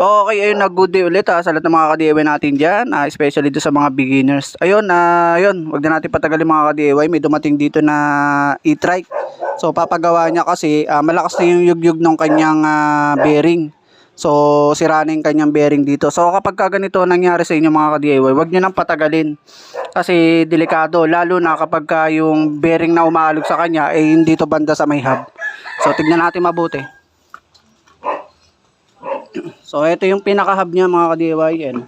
Okay, ayun na good day ulit ha, sa lahat ng mga ka-DIY natin dyan, ah, especially do sa mga beginners. Ayun, na ayun, wag na natin patagalin mga ka-DIY, may dumating dito na e-trike. So papagawa niya kasi ah, malakas na yung yugyug ng kanyang ah, bearing. So sira na yung kanyang bearing dito. So kapag ka ganito nangyari sa inyo mga ka-DIY, wag niyo nang patagalin. Kasi delikado, lalo na kapag ka yung bearing na umaalog sa kanya ay hindi to banda sa may hub. So tignan natin mabuti. So, ito yung pinaka-hub niya mga ka-DIY. Yan.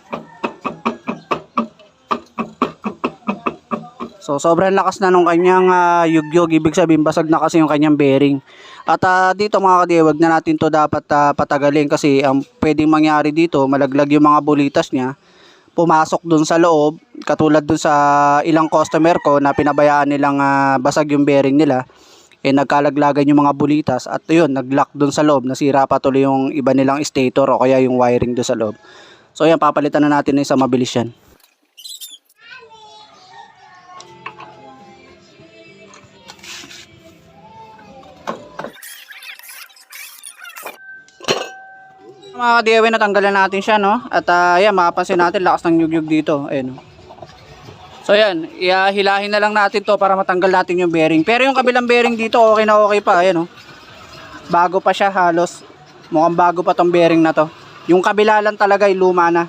So, sobrang lakas na nung kanyang ah, yugyog. Ibig sabihin, basag na kasi yung kanyang bearing. At ah, dito mga ka-DIY, wag na natin to dapat ah, patagalin kasi ang pwedeng mangyari dito, malaglag yung mga bulitas niya. Pumasok dun sa loob, katulad dun sa ilang customer ko na pinabayaan nilang ah, basag yung bearing nila eh nagkalaglagan yung mga bulitas at yun, nag-lock doon sa loob, nasira pa tuloy yung iba nilang stator o kaya yung wiring doon sa loob. So yan, papalitan na natin na isa mabilis yan. Mga ka-DIY, natanggalan natin siya, no? At uh, yan, mapapansin natin, lakas ng yugyug dito. Ayun, no? So yan, ihilahin na lang natin to para matanggal natin yung bearing. Pero yung kabilang bearing dito, okay na okay pa. Ayan, oh. Bago pa siya halos. Mukhang bago pa tong bearing na to. Yung kabila lang talaga ay luma na.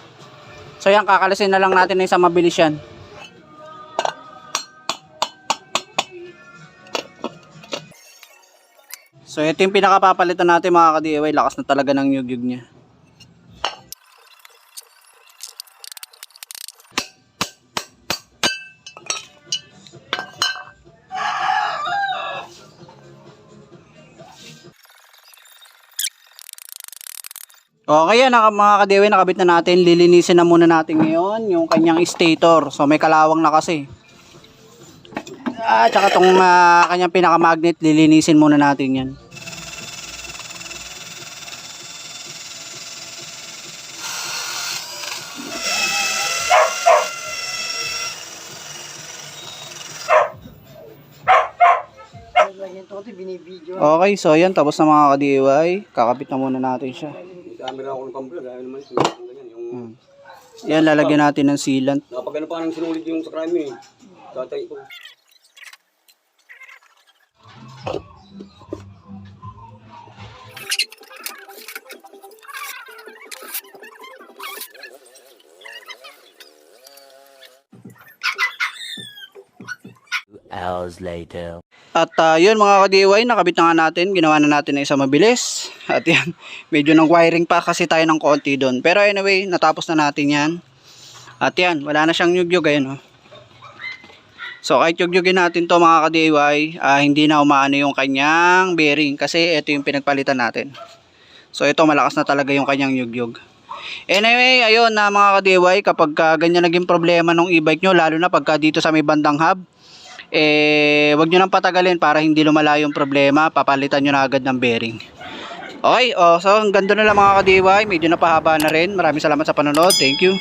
So yan, kakalasin na lang natin na isang mabilis yan. So ito yung pinakapapalitan natin mga ka-DIY. Lakas na talaga ng yugyug niya. Okay yan naka, mga kadewe nakabit na natin. Lilinisin na muna natin ngayon yung kanyang stator. So may kalawang na kasi. Ah, tsaka tong ah, kanyang pinaka-magnet lilinisin muna natin yan. Okay, so yan tapos na mga ka-DIY. Kakabit na muna natin siya. Camera ako ng pamblog, ayaw naman ito. Ganyan, yung... Hmm. Yan, lalagyan natin ng sealant. Napag ano pa nang sinulit yung sa crime eh. Tatay ko. Hours later. At ah, yun mga ka-DIY, nakabit na nga natin. Ginawa na natin ng isang mabilis. At yan, medyo nang wiring pa kasi tayo ng konti doon. Pero anyway, natapos na natin yan. At yan, wala na siyang yugyug. Ayan, oh. So kahit yugyugin natin to mga ka-DIY, ah, hindi na umaano yung kanyang bearing. Kasi ito yung pinagpalitan natin. So ito malakas na talaga yung kanyang yugyug. Anyway, ayun na mga ka-DIY, kapag ah, ganyan naging problema ng e-bike nyo, lalo na pagka dito sa may bandang hub, eh, wag nyo nang patagalin para hindi lumala yung problema, papalitan nyo na agad ng bearing. Okay, oh, so hanggang doon na lang mga ka-DIY, medyo napahaba na rin. Maraming salamat sa panonood. Thank you.